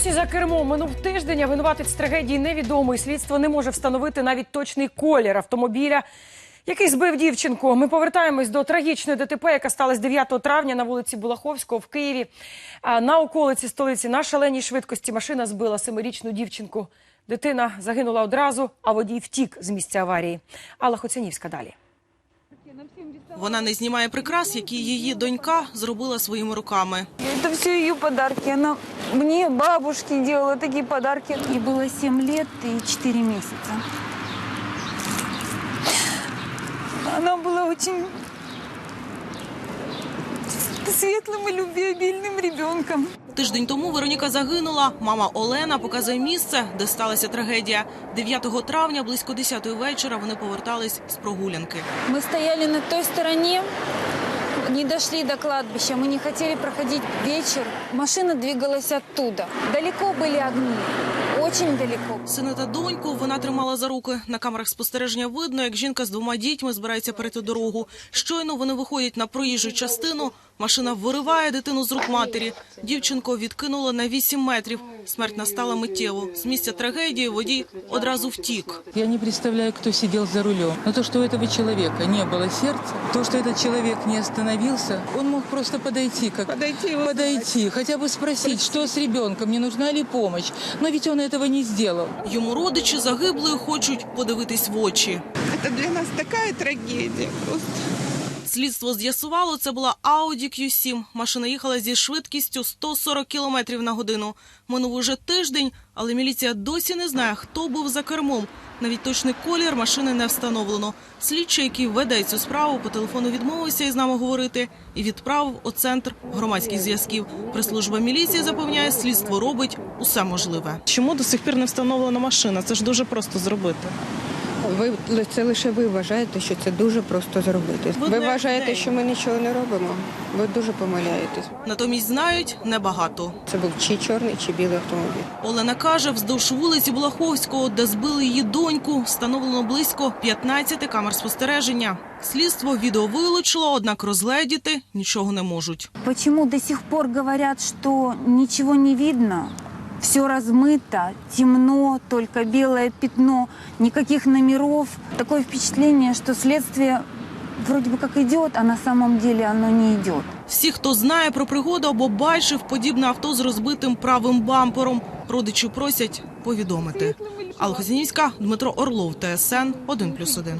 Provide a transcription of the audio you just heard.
Досі за кермом минув тиждень, а винуватець трагедії невідомий. Слідство не може встановити навіть точний колір автомобіля, який збив дівчинку. Ми повертаємось до трагічної ДТП, яка сталася 9 травня на вулиці Булаховського в Києві. На околиці столиці на шаленій швидкості машина збила семирічну дівчинку. Дитина загинула одразу, а водій втік з місця аварії. Алла Хоцянівська далі. Вона не знімає прикрас, які її донька зробила своїми руками. Это все ее подарки. Она мне, бабушке делала такие подарки. Ей было 7 лет и 4 месяца. Она была очень светлым и любвеобильным ребенком. Тиждень тому Вероніка загинула. Мама Олена показує місце, де сталася трагедія. 9 травня близько 10 вечора вони повертались з прогулянки. Мы стояли на той стороне, не дошли до кладбища. Мы не хотели проходить вечер. Машина двигалась оттуда. Далеко были огни, очень далеко. Сина та доньку вона тримала за руки. На камерах спостереження видно, як жінка з двома дітьми збирається перейти дорогу. Щойно вони виходять на проїжджу частину. Машина вириває дитину з рук матері. Дівчинку відкинуло на 8 метрів. Смерть настала миттєво. З місця трагедії водій одразу втік. Я не представляю, кто сидел за рулем. Но то, что у этого человека не было сердца, то, что этот человек не остановился, он мог просто подойти, как подойти, подойти хотя бы спросить, что с ребенком, не нужна ли помощь. Но ведь он этого не сделал. Йому родичі загиблої хочуть подивитись в очі. Это для нас такая трагедия. Просто Слідство з'ясувало, це була Audi Q7. Машина їхала зі швидкістю 140 км на годину. Минув уже тиждень, але міліція досі не знає, хто був за кермом. Навіть точний колір машини не встановлено. Слідчий, який веде цю справу, по телефону відмовився із нами говорити і відправив у центр громадських зв'язків. Прес-служба міліції запевняє, слідство робить усе можливе. Чому до сих пір не встановлена машина? Це ж дуже просто зробити. Ви це лише ви вважаєте, що це дуже просто зробити. Ви вважаєте, що ми нічого не робимо. Ви дуже помиляєтесь. Натомість знають небагато. Це був чи чорний, чи білий автомобіль. Олена каже, вздовж вулиці Булаховського, де збили її доньку, встановлено близько 15 камер спостереження. Слідство відео вилучило, однак розгледіти нічого не можуть. Почему до сих пор говорят, что ничего не видно? Все размыто, темно, только белое пятно, никаких номеров. Такое впечатление, что следствие вроде бы как идет, а на самом деле оно не идет. Всі, хто знає про пригоду або бачив подібне авто з розбитим правим бампером, родичі просять повідомити. Алла Дмитро Орлов, ТСН 1+,1.